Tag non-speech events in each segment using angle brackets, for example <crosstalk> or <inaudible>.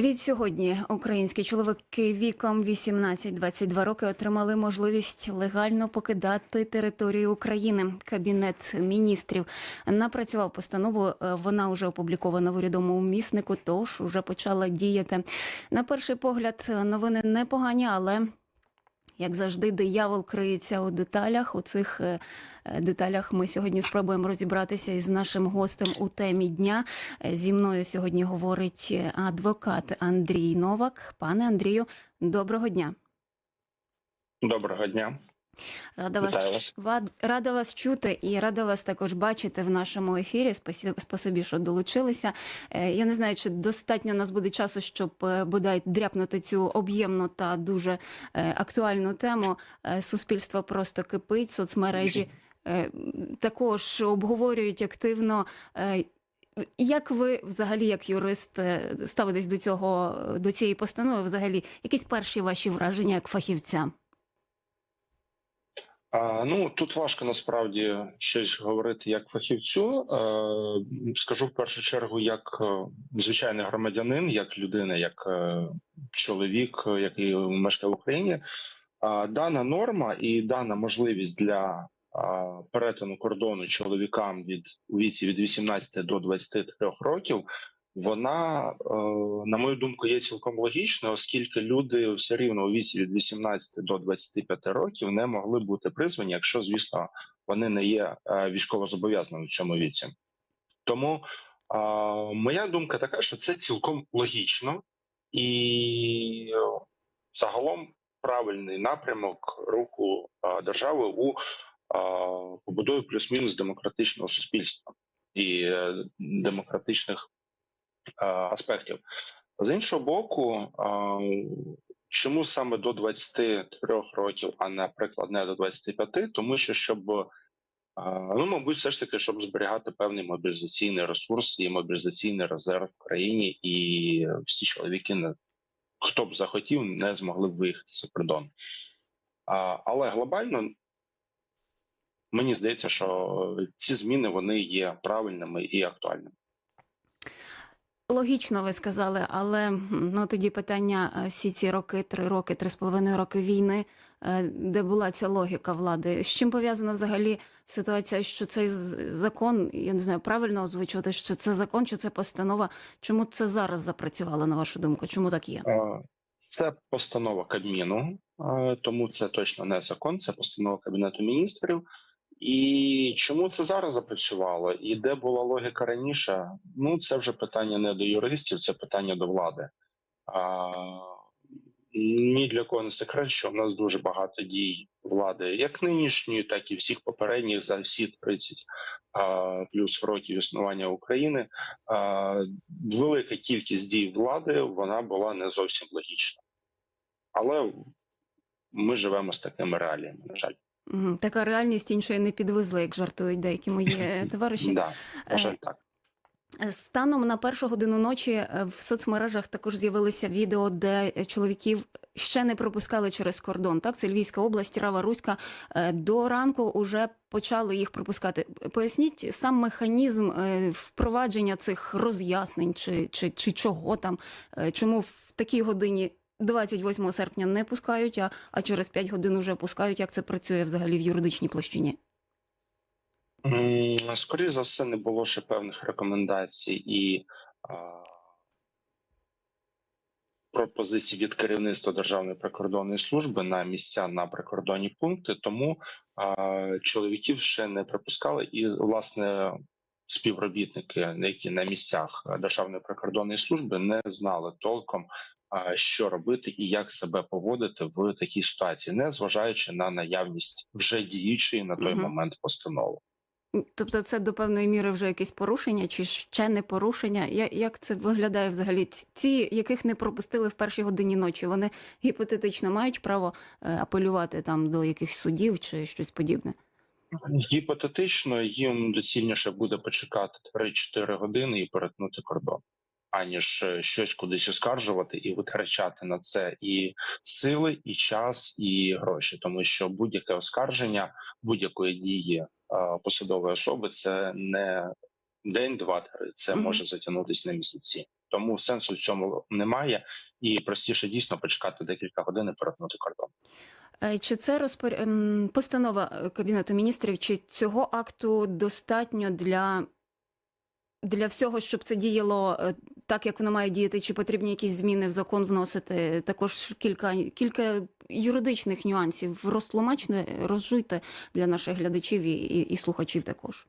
Від сьогодні українські чоловіки віком 18-22 роки отримали можливість легально покидати територію України. Кабінет міністрів напрацював постанову. е, Вона вже опублікована в урядовому міснику, тож вже почала діяти. На перший погляд, новини непогані, але як завжди, диявол криється у деталях. У цих е, е, деталях ми сьогодні спробуємо розібратися із нашим гостем у темі дня. Е, Зі мною сьогодні говорить адвокат Андрій Новак. Пане Андрію, доброго дня. Доброго дня. Рада Вітаю вас, вас. рада вас чути і рада вас також бачити в нашому ефірі. Спасибі, що долучилися. Е, Я не знаю, чи достатньо у нас буде часу, щоб е, бодай дряпнути цю об'ємну та дуже е, актуальну тему. Суспільство просто кипить, соцмережі також обговорюють активно. Як ви взагалі, як юрист, ставитесь до цього до цієї постанови? Взагалі, якісь перші ваші враження як фахівця? Ну тут важко насправді щось говорити як фахівцю. Скажу в першу чергу, як е, звичайний громадянин, як людина, як е, чоловік, е, який мешкає в Україні. Дана норма і дана можливість для перетину кордону чоловікам від у віці від 18 до 23 років. Вона, е, на мою думку, є цілком логічною, оскільки люди все рівно у віці від 18 до 25 років не могли бути призвані, якщо, звісно, вони не є е, військовозобов'язаними в цьому віці. Тому е, моя думка така, що це цілком логічно і загалом правильний напрямок руху е, держави у побудові плюс-мінус демократичного суспільства і демократичних аспектів. З іншого боку, е, чому саме до 23 років, а наприклад, не до 25, тому що щоб е, ну, мабуть, все ж таки, щоб зберігати певний мобілізаційний ресурс і мобілізаційний резерв в країні, і всі чоловіки, не хто б захотів, не змогли б виїхати за кордон. Але глобально мені здається, що ці зміни вони є правильними і актуальними. Логічно ви сказали, але ну тоді питання е, всі ці роки, три роки, три з половиною роки війни, е, де була ця логіка влади. З чим пов'язана взагалі ситуація, що цей закон, я не знаю, правильно озвучувати, що це закон, що це постанова. Чому це зараз запрацювало, на вашу думку? Чому так є? Е, Це постанова Кабміну, тому це точно не закон, це постанова Кабінету міністрів. І чому це зараз запрацювало? І де була логіка раніше? Ну це вже питання не до юристів, це питання до влади. А, ні для кого не секрет, що в нас дуже багато дій влади, як нинішньої, так і всіх попередніх за всі 30 а, плюс років існування України. А, велика кількість дій влади вона була не зовсім логічна, але ми живемо з такими реаліями. На жаль. Така реальність іншої не підвезли, як жартують деякі мої е, <laughs> товариші. да, на жаль, Е, так. Станом на першу годину ночі е, в соцмережах також з'явилися відео, де е, чоловіків ще не пропускали через кордон. Так, це Львівська область, Рава Руська. Е, До ранку вже почали їх пропускати. Поясніть сам механізм е, впровадження цих роз'яснень, чи, чи, чи чого там, Е, чому в такій годині 28 серпня не пускають, а, а через 5 годин вже пускають. Як це працює взагалі в юридичній площині? Скоріше за все, не було ще певних рекомендацій і а, пропозицій від керівництва Державної прикордонної служби на місця на прикордонні пункти. Тому а, чоловіків ще не припускали, і власне співробітники, які на місцях Державної прикордонної служби, не знали толком. А, Що робити і як себе поводити в такій ситуації, не зважаючи на наявність вже діючої на той Мгм. момент постанови. Тобто це до певної міри вже якесь порушення, чи ще не порушення? Я- Як це виглядає взагалі? Ці- Ці, яких не пропустили в першій годині ночі, вони гіпотетично мають право е, апелювати там до якихось судів чи щось подібне? Гіпотетично їм доцільніше буде почекати 3-4 години і перетнути кордон, аніж е, щось кудись оскаржувати і витрачати на це і сили, і час, і гроші, тому що будь-яке оскарження будь-якої дії е, посадової особи це не день, два, три. Це може затягнутися на місяці. Тому сенсу в цьому немає, і простіше дійсно почекати декілька годин і перетнути кордон. Е, Чи це розпор... ем, постанова Кабінету міністрів, чи цього акту достатньо для, для всього, щоб це діяло е, так, як воно має діяти? Чи потрібні якісь зміни в закон вносити? Також кілька, кілька юридичних нюансів. Розтлумачте, розжуйте для наших глядачів і, і, і слухачів також.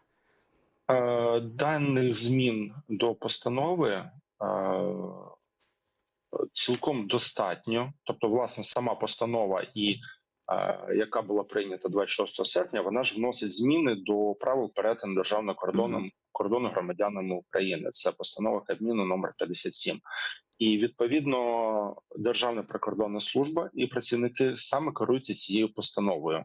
Е, Даних змін до постанови е, цілком достатньо. Тобто, власне, сама постанова, і яка була прийнята 26 серпня, вона ж вносить зміни до правил перетину державного кордону кордону громадянами України. Це постанова Кабміну номер 57. І відповідно Державна прикордонна служба і працівники саме керуються цією постановою.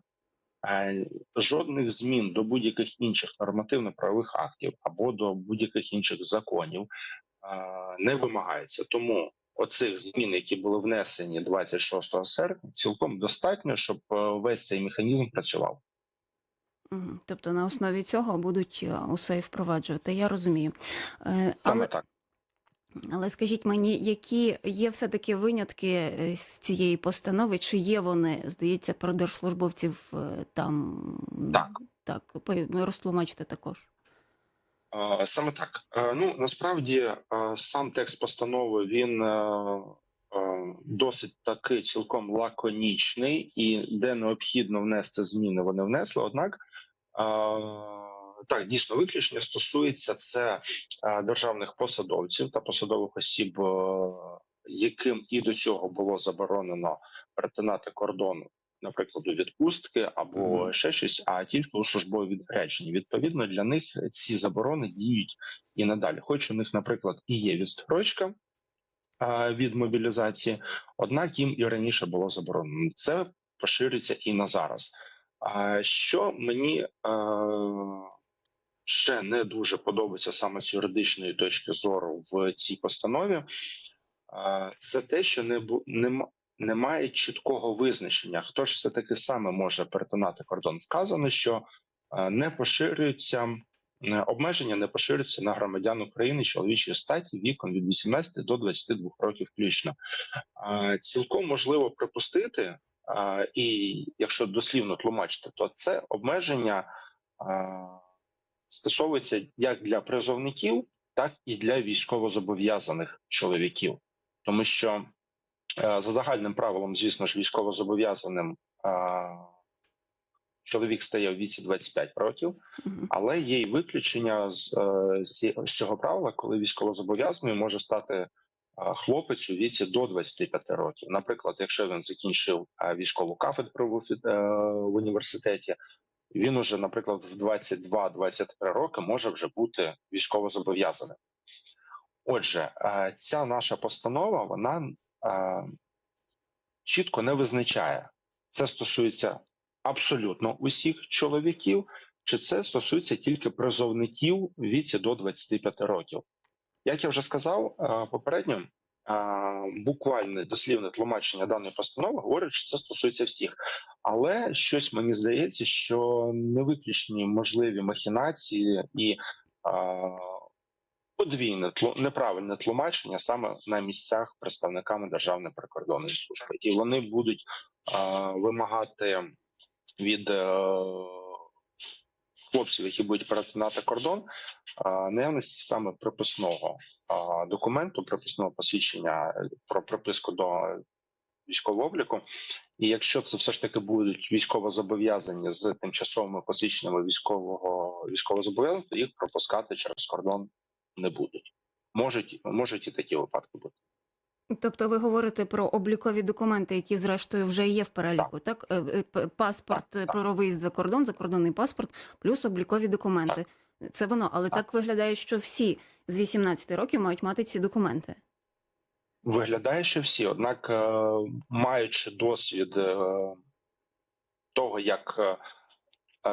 Е, Жодних змін до будь-яких інших нормативно-правових актів або до будь-яких інших законів е, не вимагається. Тому оцих змін, які були внесені 26 серпня, цілком достатньо, щоб е, весь цей механізм працював. Тобто на основі цього будуть е, усе і впроваджувати. Я розумію. Е, Саме Але, так. але скажіть мені, які є все-таки винятки з цієї постанови? Чи є вони, здається, про держслужбовців там? Так. Так, розтлумачте також. Саме так. Е, Ну насправді е, сам текст постанови він е, досить таки цілком лаконічний, і де необхідно внести зміни, вони внесли. Однак так дійсно виключення стосується це державних посадовців та посадових осіб, яким і до цього було заборонено перетинати кордон. Наприклад, у відпустки або ще щось, а тільки у службові відрядження. Відповідно, для них ці заборони діють і надалі. Хоч у них, наприклад, і є відстрочка від мобілізації, однак їм і раніше було заборонено. Це поширюється і на зараз. А що мені е, ще не дуже подобається саме з юридичної точки зору в цій постанові, е, це те, що не немає чіткого визначення, хто ж все таки саме може перетинати кордон. Вказано, що е, не поширюється е, обмеження, не поширюються на громадян України чоловічої статі віком від 18 до 22 років включно. Е, Цілком можливо припустити, і якщо дослівно тлумачити, то це обмеження стосовується як для призовників, так і для військовозобов'язаних чоловіків, тому що за загальним правилом, звісно ж, військовозобов'язаним е, чоловік стає в віці 25 років, але є й виключення з, е, з цього правила, коли військовозобов'язаним може стати е, хлопець у віці до 25 років. Наприклад, якщо він закінчив е, військову кафедру в, е, університеті, він уже, наприклад, в 22-23 роки може вже бути військовозобов'язаним. Отже, е, ця наша постанова вона е, чітко не визначає, це стосується абсолютно усіх чоловіків, чи це стосується тільки призовників віці до 25 років. Як я вже сказав е, попередньо, е, буквальне дослівне тлумачення даної постанови говорить, що це стосується всіх. Але щось мені здається, що не виключені можливі махінації і е, подвійне неправильне тлумачення саме на місцях представниками Державної прикордонної служби, і вони будуть е, вимагати від е, хлопців, які будуть перетинати кордон, е, наявності саме приписного е, документу, приписного посвідчення про приписку до військового обліку. І якщо це все ж таки будуть військово зобов'язані з тимчасовими посвідченнями військового військовозобов'язаних, то їх пропускати через кордон не будуть. Можуть, можуть і такі випадки бути. Тобто ви говорите про облікові документи, які зрештою вже є в переліку, так? Е, е, Паспорт Так, так. про виїзд за кордон, закордонний паспорт, плюс облікові документи. Це воно, але так. Так. виглядає, що всі з 18 років мають мати ці документи. Виглядає, що всі, однак, е, маючи досвід того, як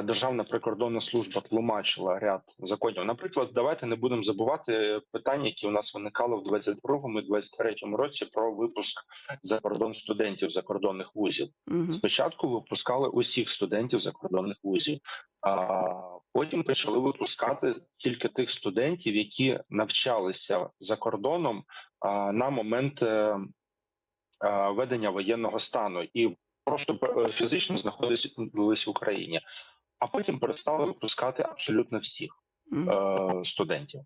Державна прикордонна служба тлумачила ряд законів. Наприклад, давайте не будемо забувати питання, які у нас виникали в 22-му і 23-му році про випуск за кордон студентів закордонних вузів. Мгм. Спочатку випускали усіх студентів закордонних вузів, а потім почали випускати тільки тих студентів, які навчалися за кордоном а, на момент е, е, ведення воєнного стану і просто е, фізично знаходились в Україні. А потім перестали випускати абсолютно всіх е, студентів.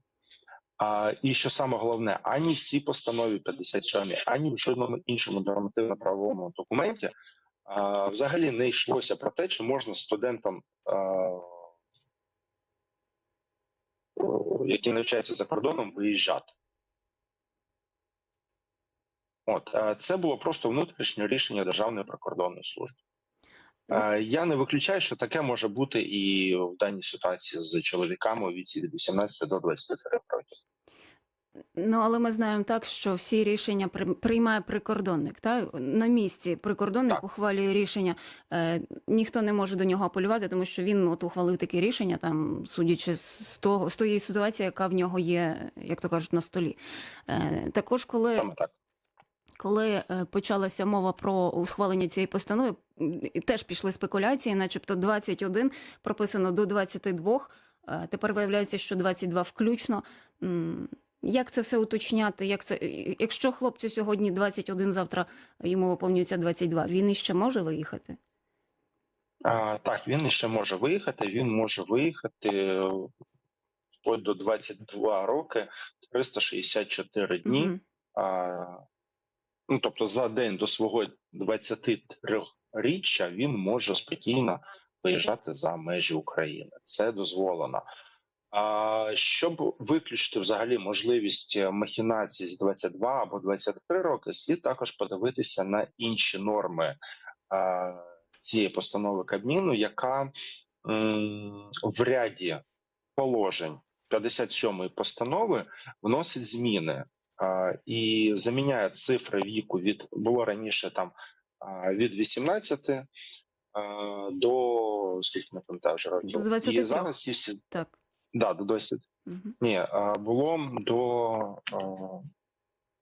А, і що саме головне, ані в цій постанові 57, ані в жодному іншому нормативно-правовому документі а, взагалі не йшлося про те, чи можна студентам, а, о, які навчаються за кордоном, виїжджати. От е, це було просто внутрішнє рішення Державної прикордонної служби. Е, Я не виключаю, що таке може бути і в даній ситуації з чоловіками у віці від 18 до 23 років. Ну, але ми знаємо так, що всі рішення при- приймає прикордонник. Та? На місці прикордонник Так. ухвалює рішення. Е, ніхто не може до нього апелювати, тому що він от ухвалив таке рішення, там, судячи з того з тої ситуації, яка в нього є, як то кажуть, на столі. Е, також, коли Саме так. Коли е, почалася мова про ухвалення цієї постанови, теж пішли спекуляції, начебто 21 прописано до 22, е, тепер виявляється, що 22 включно. Як це все уточняти? Як це, якщо хлопцю сьогодні 21, завтра йому виповнюється 22, він іще може виїхати? А, так, він ще може виїхати. Він може виїхати е, вплоть до 22 роки, 364 дні. Мгм. А, ну, тобто за день до свого 23-річчя він може спокійно виїжджати за межі України. Це дозволено. А щоб виключити взагалі можливість махінацій з 22 або 23 роки, слід також подивитися на інші норми а, цієї постанови Кабміну, яка м, в ряді положень 57-ї постанови вносить зміни і заміняє цифри віку від було раніше там від 18 до скільки не пам'ятаю вже років. До 23. І зараз ці всі Так. да, до 20. Мгм. Ні, було до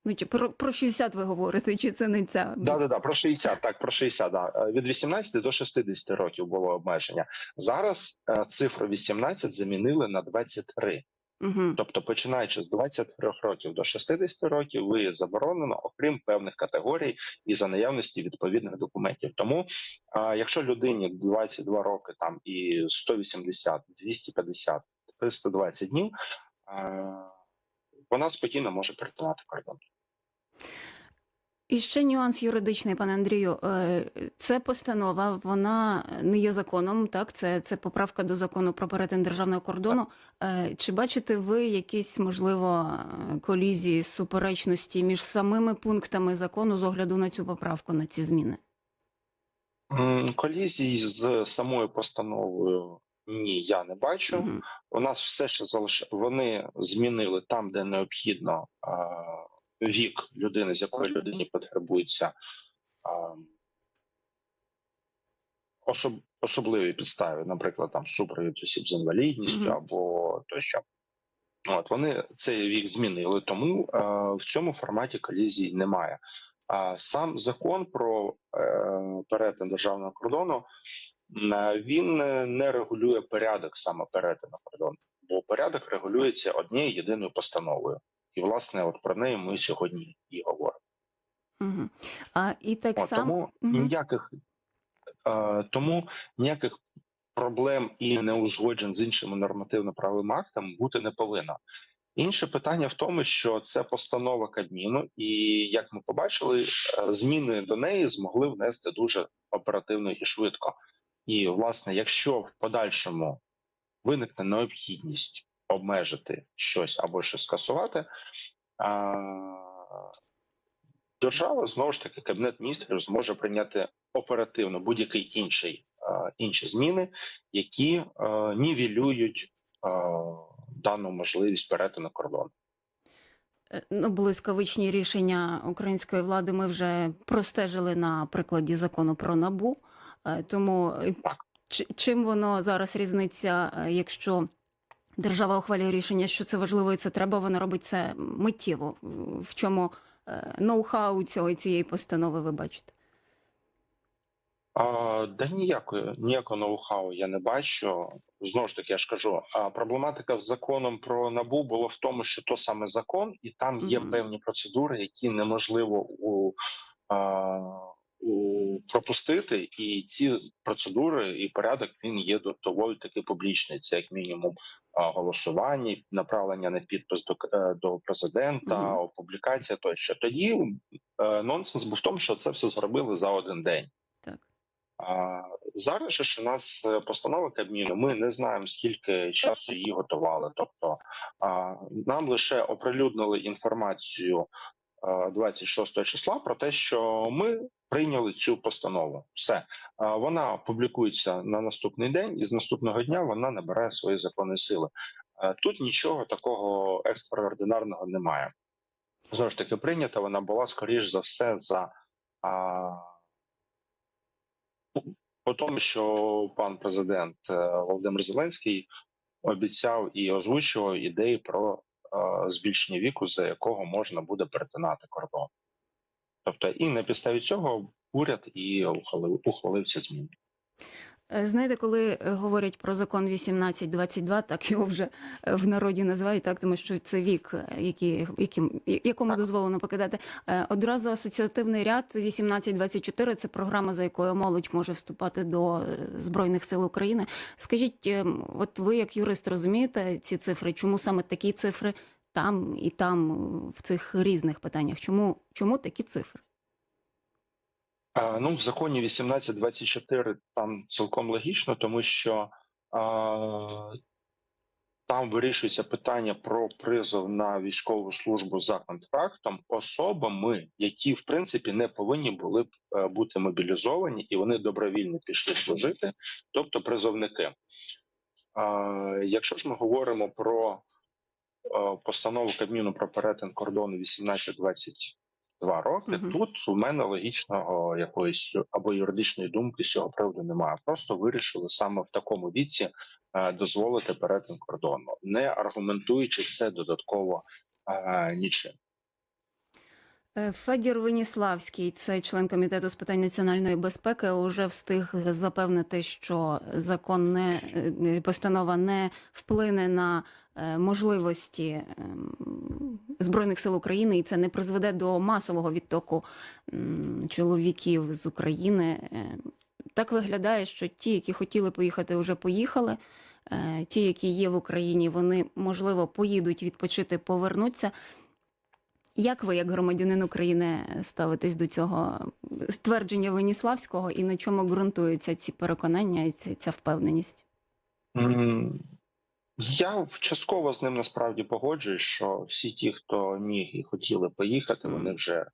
Ну, чи про, про 60 ви говорите, чи це не ця? да, да, да, про 60, так, про 60, да. Від 18 до 60 років було обмеження. Зараз е, цифру 18 замінили на 23. Угу. Тобто, починаючи з 23 років до 60 років, виїзд заборонено, окрім певних категорій і за наявності відповідних документів. Тому, а, якщо людині 22 роки там і 180, 250, 320 днів, а, вона спокійно може перетинати кордон. І ще нюанс юридичний, пане Андрію. Е, Це постанова, вона не є законом, так? Це, це поправка до закону про перетин державного кордону. Е, Чи бачите ви якісь, можливо, е, колізії, суперечності між самими пунктами закону з огляду на цю поправку, на ці зміни? М, Колізій з самою постановою ні, я не бачу. Мгм. У нас все ще залиш... Вони змінили там, де необхідно вік людини, з якої людині потребується а, особ... особливі підстави, наприклад, там супровід осіб з інвалідністю або тощо. От вони цей вік змінили, тому е, в цьому форматі колізій немає. А сам закон про е, перетин державного кордону м, він е, не регулює порядок саме перетину кордону, бо порядок регулюється однією єдиною постановою. І власне, от про неї ми сьогодні і говоримо. Мгм. А і так само тому ніяких е, тому ніяких проблем і неузгоджень з іншими нормативно-правовими актами бути не повинно. Інше питання в тому, що це постанова Кабміну, і як ми побачили, е, зміни до неї змогли внести дуже оперативно і швидко. І власне, якщо в подальшому виникне необхідність обмежити щось або щось скасувати, а, держава знову ж таки кабінет міністрів зможе прийняти оперативно будь-який інший а, інші зміни, які а, нівелюють а, дану можливість перетину кордону. Е, Ну, блискавичні рішення української влади ми вже простежили на прикладі закону про набу. Е, Тому е, Чим воно зараз різниця, якщо держава ухвалює рішення, що це важливо і це треба, вона робить це миттєво. В чому е, ноу-хау цього цієї постанови ви бачите? А, да ніякої ніякого ноу-хау я не бачу. Знову ж таки, я ж кажу, а проблематика з законом про набу було в тому, що то саме закон, і там є Мгм. певні процедури, які неможливо у, а, у пропустити, і ці процедури і порядок він є до- доволі таки публічний. Це як мінімум голосування, направлення на підпис до, е, до президента, Мгм. опублікація тощо. Тоді е, нонсенс був в тому, що це все зробили за один день. Так. А зараз же ж у нас е, постанова Кабміну. Ми не знаємо скільки часу її готували. Тобто а, нам лише оприлюднили інформацію 26 числа про те, що ми прийняли цю постанову. Все вона публікується на наступний день, і з наступного дня вона набирає свої законні сили. Е, Тут нічого такого екстраординарного немає. Знову ж таки, прийнята вона була скоріш за все за. А, по тому, що пан президент е, Володимир Зеленський обіцяв і озвучував ідеї про е, збільшення віку, за якого можна буде перетинати кордон. Тобто, і на підставі цього уряд і ухвалив ці зміни. Е, Знаєте, коли е, говорять про закон 1822, так його вже е, в народі називають, так тому що це вік, який, яким, якому Так. дозволено покидати. Одразу асоціативний ряд 1824 – це програма, за якою молодь може вступати до збройних сил України. Скажіть, от ви як юрист розумієте ці цифри? Чому саме такі цифри там і там в цих різних питаннях? Чому, чому такі цифри? Ну, в законі 1824 там цілком логічно, тому що а, там вирішується питання про призов на військову службу за контрактом особами, які в принципі не повинні були б е, бути мобілізовані, і вони добровільно пішли служити, тобто призовники. А, якщо ж ми говоримо про е, постанову Кабміну про перетин кордону 1822 роки, Мгм. тут у мене логічного якоїсь або юридичної думки з цього приводу немає. Просто вирішили саме в такому віці е, дозволити перетин кордону, не аргументуючи це додатково е, нічим. Е, Федір Веніславський, це член комітету з питань національної безпеки, уже встиг запевнити, що закон не постанова не вплине на можливості ем, збройних сил України, і це не призведе до масового відтоку чоловіків з України. Е, Так виглядає, що ті, які хотіли поїхати, вже поїхали. Е, Ті, які є в Україні, вони можливо поїдуть відпочити, повернуться. Як ви, як громадянин України, ставитесь до цього ствердження Веніславського і на чому ґрунтуються ці переконання і ця, ця впевненість? Я частково з ним насправді погоджуюсь, що всі ті, хто міг і хотіли поїхати, вони вже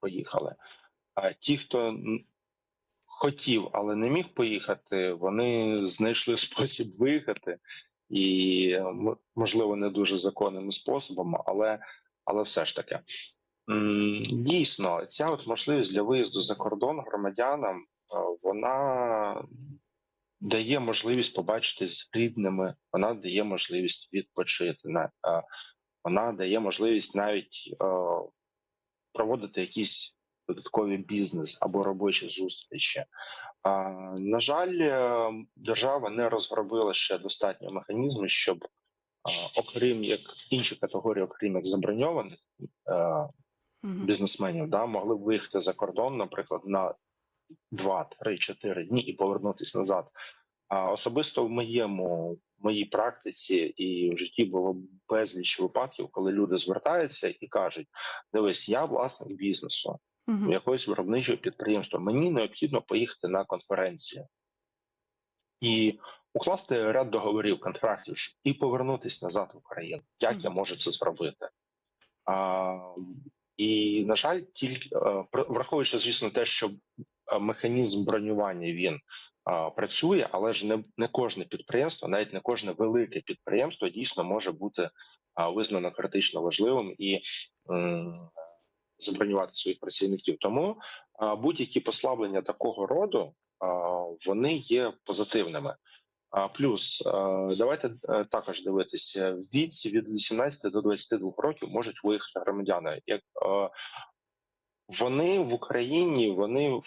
поїхали. А ті, хто хотів, але не міг поїхати, вони знайшли <laughs> спосіб виїхати, і можливо не дуже законними способами, але, але все ж таки. Дійсно, ця от можливість для виїзду за кордон громадянам е, вона дає можливість побачити з рідними, вона дає можливість відпочити. на- Вона дає можливість навіть проводити якісь додаткові бізнес або робочі зустрічі. На жаль, е, держава не розробила ще достатньо механізмів, щоб окрім як інші категорії, окрім як заброньованих е, бізнесменів, да, могли б виїхати за кордон, наприклад, на 2, 3, 4 дні і повернутися назад. А особисто в моєму в моїй практиці і в житті було безліч випадків, коли люди звертаються і кажуть: дивись, я власник бізнесу, Мгм. якогось виробничого підприємства. Мені необхідно поїхати на конференцію і укласти ряд договорів, контрактів і повернутися назад в Україну. Як я можу це зробити? А, і на жаль, тільки е, враховуючи, звісно, те, що механізм бронювання він а, працює, але ж не, не кожне підприємство, навіть не кожне велике підприємство дійсно може бути а, визнано критично важливим і м, забронювати своїх працівників. Тому будь-які послаблення такого роду а, вони є позитивними. А плюс давайте е, також дивитися в віці від 18 до 22 років можуть виїхати громадяни. Як е, вони в Україні вони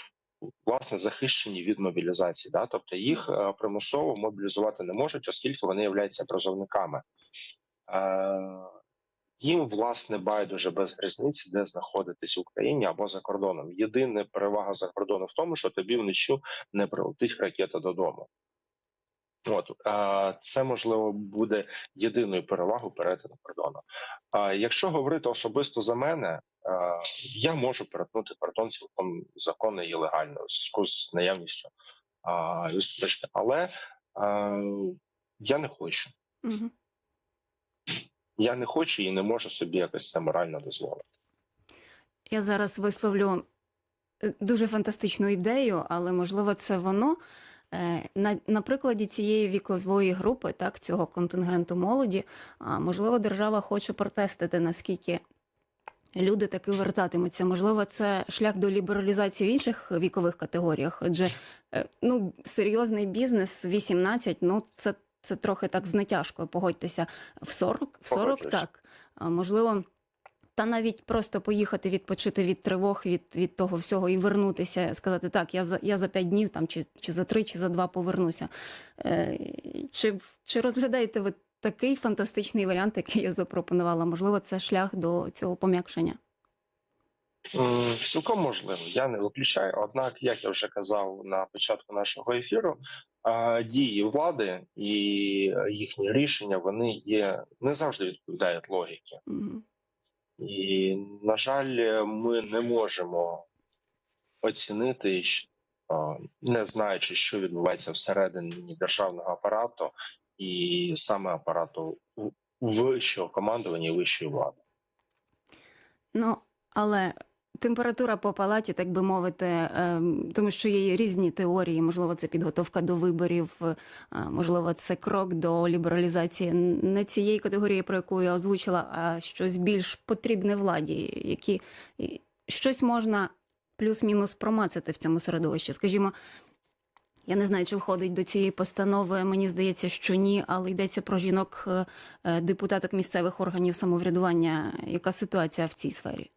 власне захищені від мобілізації, да, тобто їх е, примусово мобілізувати не можуть, оскільки вони являються призовниками. Е, їм власне байдуже без різниці, де знаходитись в Україні або за кордоном. Єдина перевага за кордоном в тому, що тобі вночі не прилетить ракета додому. От це можливо буде єдиною перевагою перетину кордону. А якщо говорити особисто за мене, я можу перетнути кордон цілком законно і легально в зв'язку з наявністю а, юридичної. але я не хочу. Угу. Я не хочу і не можу собі якось це морально дозволити. Я зараз висловлю е, дуже фантастичну ідею, але можливо це воно. Е, На, на прикладі цієї вікової групи, так, цього контингенту молоді, можливо, держава хоче протестити, наскільки люди таки вертатимуться. Можливо, це шлях до лібералізації в інших вікових категоріях. Адже е, ну, серйозний бізнес 18, ну це, це трохи так з натяжкою, погодьтеся. В 40, в 40 Погоджуюсь. так. Можливо, та навіть просто поїхати відпочити від тривог, від, від того всього і вернутися, сказати так, я за я за п'ять днів там чи, чи за три, чи за два повернуся. Е, чи, чи розглядаєте ви такий фантастичний варіант, який я запропонувала? Можливо, це шлях до цього пом'якшення? Цілком можливо, я не виключаю. Однак, як я вже казав на початку нашого ефіру, дії влади і їхні рішення вони є не завжди відповідають логіки. І, на жаль, ми не можемо оцінити, не знаючи, що відбувається всередині державного апарату і саме апарату вищого командування і вищої влади. Ну, але температура по палаті, так би мовити, ем, тому що є різні теорії. Можливо, це підготовка до виборів, е, можливо, це крок до лібералізації не цієї категорії, про яку я озвучила, а щось більш потрібне владі, які щось можна плюс-мінус промацати в цьому середовищі. Скажімо. Я не знаю, чи входить до цієї постанови. Мені здається, що ні, але йдеться про жінок е, е, депутаток місцевих органів самоврядування. Яка ситуація в цій сфері?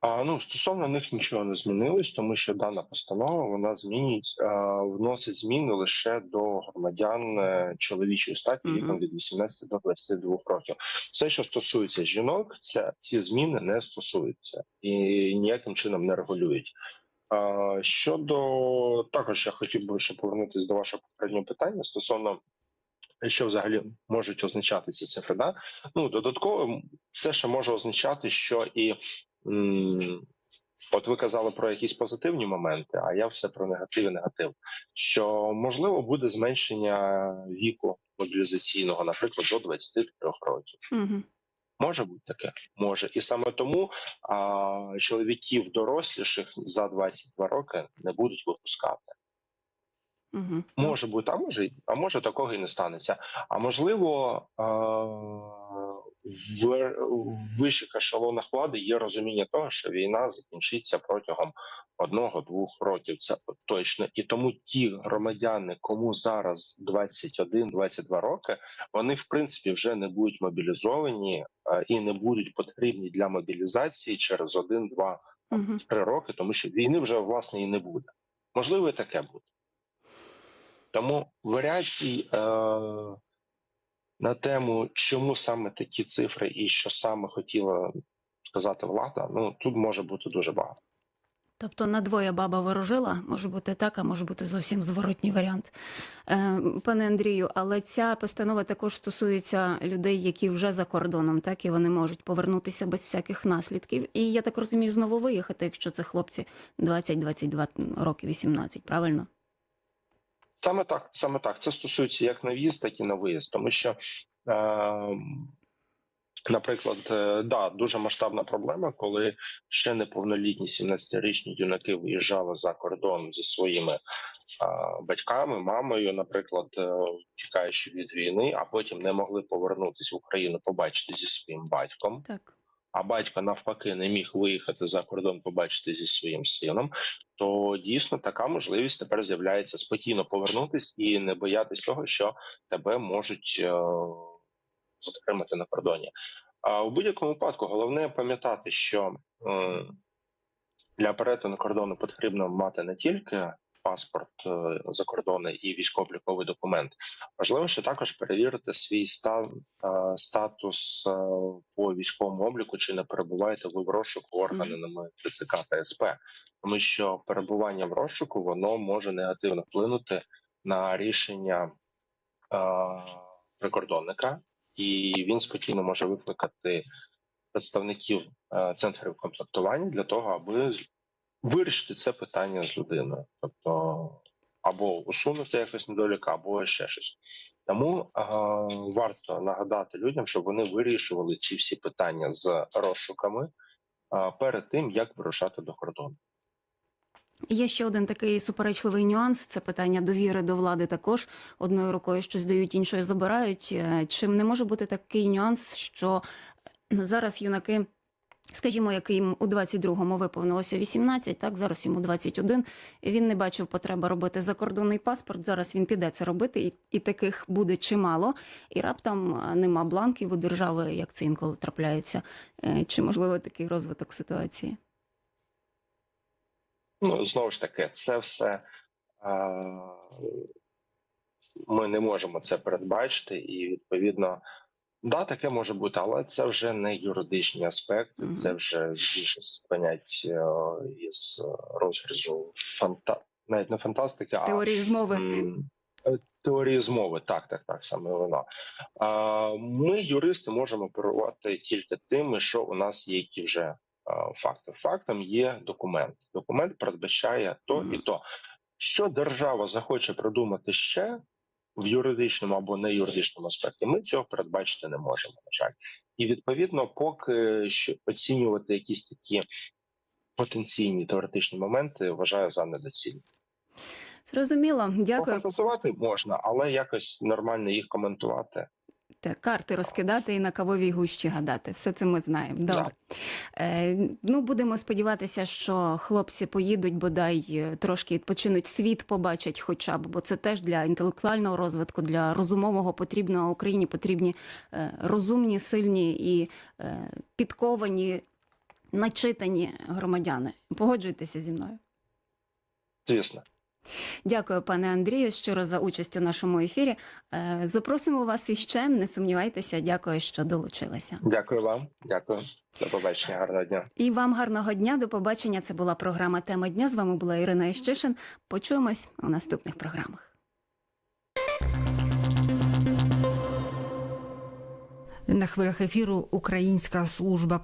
А ну стосовно них нічого не змінилось, тому що дана постанова вона змінюють, а, вносить зміни лише до громадян е, чоловічої статі віком від 18 до 22 років. Все, що стосується жінок, це ці зміни не стосуються і ніяким чином не регулюють. А, щодо також я хотів би ще повернутися до вашого попереднього питання стосовно. Що взагалі можуть означати ці цифри? Да? Ну додатково все ще може означати, що і от ви казали про якісь позитивні моменти, а я все про негатив і негатив. Що можливо буде зменшення віку мобілізаційного, наприклад, до 23 років. Угу. Може бути таке, може, і саме тому а, чоловіків доросліших за 22 роки не будуть випускати. Угу. Може бути, а може, а може такого і не станеться. А можливо, а, в, вищих ешелонах влади є розуміння того, що війна закінчиться протягом одного-двох років. Це точно. І тому ті громадяни, кому зараз 21-22 роки, вони в принципі вже не будуть мобілізовані і не будуть потрібні для мобілізації через один-два Угу. три роки, тому що війни вже власне і не буде. Можливо, і таке буде. Тому варіацій е, на тему, чому саме такі цифри і що саме хотіла сказати влада, ну тут може бути дуже багато. Тобто на двоє баба ворожила, може бути так, а може бути зовсім зворотній варіант. Е, пане Андрію, але ця постанова також стосується людей, які вже за кордоном, так і вони можуть повернутися без всяких наслідків. І я так розумію, знову виїхати, якщо це хлопці 20-22 роки, 18, правильно? Саме так, саме так. Це стосується як на в'їзд, так і на виїзд, тому що. Е, Наприклад, е, да, дуже масштабна проблема, коли ще неповнолітні 17-річні юнаки виїжджали за кордон зі своїми а, батьками, мамою, наприклад, е, тікаючи від війни, а потім не могли повернутися в Україну, побачити зі своїм батьком. Так. А батько навпаки не міг виїхати за кордон, побачити зі своїм сином, то дійсно така можливість тепер з'являється спокійно повернутись і не боятись того, що тебе можуть е, затримати на кордоні. А у будь-якому випадку головне пам'ятати, що м, для перетину кордону потрібно мати не тільки паспорт е, закордонний і військово-обліковий документ. Важливо, що також перевірити свій стан е, статус е, по військовому обліку, чи не перебуваєте ви в розшуку органами ТЦК та СП, тому що перебування в розшуку воно може негативно вплинути на рішення прикордонника, і він спокійно може викликати представників центрів комплектування для того, аби вирішити це питання з людиною, тобто або усунути якось недолік, або ще щось. Тому е, варто нагадати людям, щоб вони вирішували ці всі питання з розшуками е, перед тим, як вирушати до кордону. Є ще один такий суперечливий нюанс: це питання довіри до влади. Також одною рукою щось дають, іншою забирають. Е, Чим не може бути такий нюанс, що зараз юнаки. Скажімо, яким у 22-му виповнилося 18, так зараз йому 21, і Він не бачив потреби робити закордонний паспорт. Зараз він піде це робити, і, і таких буде чимало. І раптом нема бланків у держави, як це інколи трапляється. Е, Чи можливо такий розвиток ситуації? Ну знову ж таки, це все е, ми не можемо це передбачити, і відповідно, да, таке може бути, але це вже не юридичні аспекти, Мгм. це вже більше понять е, із розрізу фанта... навіть не фантастики, а Теорії змови. М, е, Теорії змови, так, так, так, саме воно. А, Ми, юристи, можемо оперувати тільки тим, що у нас є які вже а, факти. Фактом є документ. Документ передбачає то і то. Що держава захоче придумати ще в юридичному або не юридичному аспекті, ми цього передбачити не можемо, на жаль. І відповідно, поки що оцінювати якісь такі потенційні теоретичні моменти, вважаю за недоцільні. Зрозуміло. Дякую. Пофантазувати можна, але якось нормально їх коментувати. Те, карти розкидати і на кавовій гущі гадати. Все це ми знаємо. Добре. Е, ну, будемо сподіватися, що хлопці поїдуть, бодай е, трошки відпочинуть, світ побачать, хоча б, бо це теж для інтелектуального розвитку, для розумового потрібно Україні потрібні е, розумні, сильні і е, підковані, начитані громадяни. Погоджуйтеся зі мною. Звісно, Дякую, пане Андрію, щиро за участь у нашому ефірі. Е, Запросимо вас іще. Не сумнівайтеся. Дякую, що долучилися. дякую вам. Дякую. До побачення. Гарного дня. І вам гарного дня. До побачення. Це була програма Тема дня. З вами була Ірина Іщишин. Почуємось у наступних програмах. На хвилях ефіру Українська служба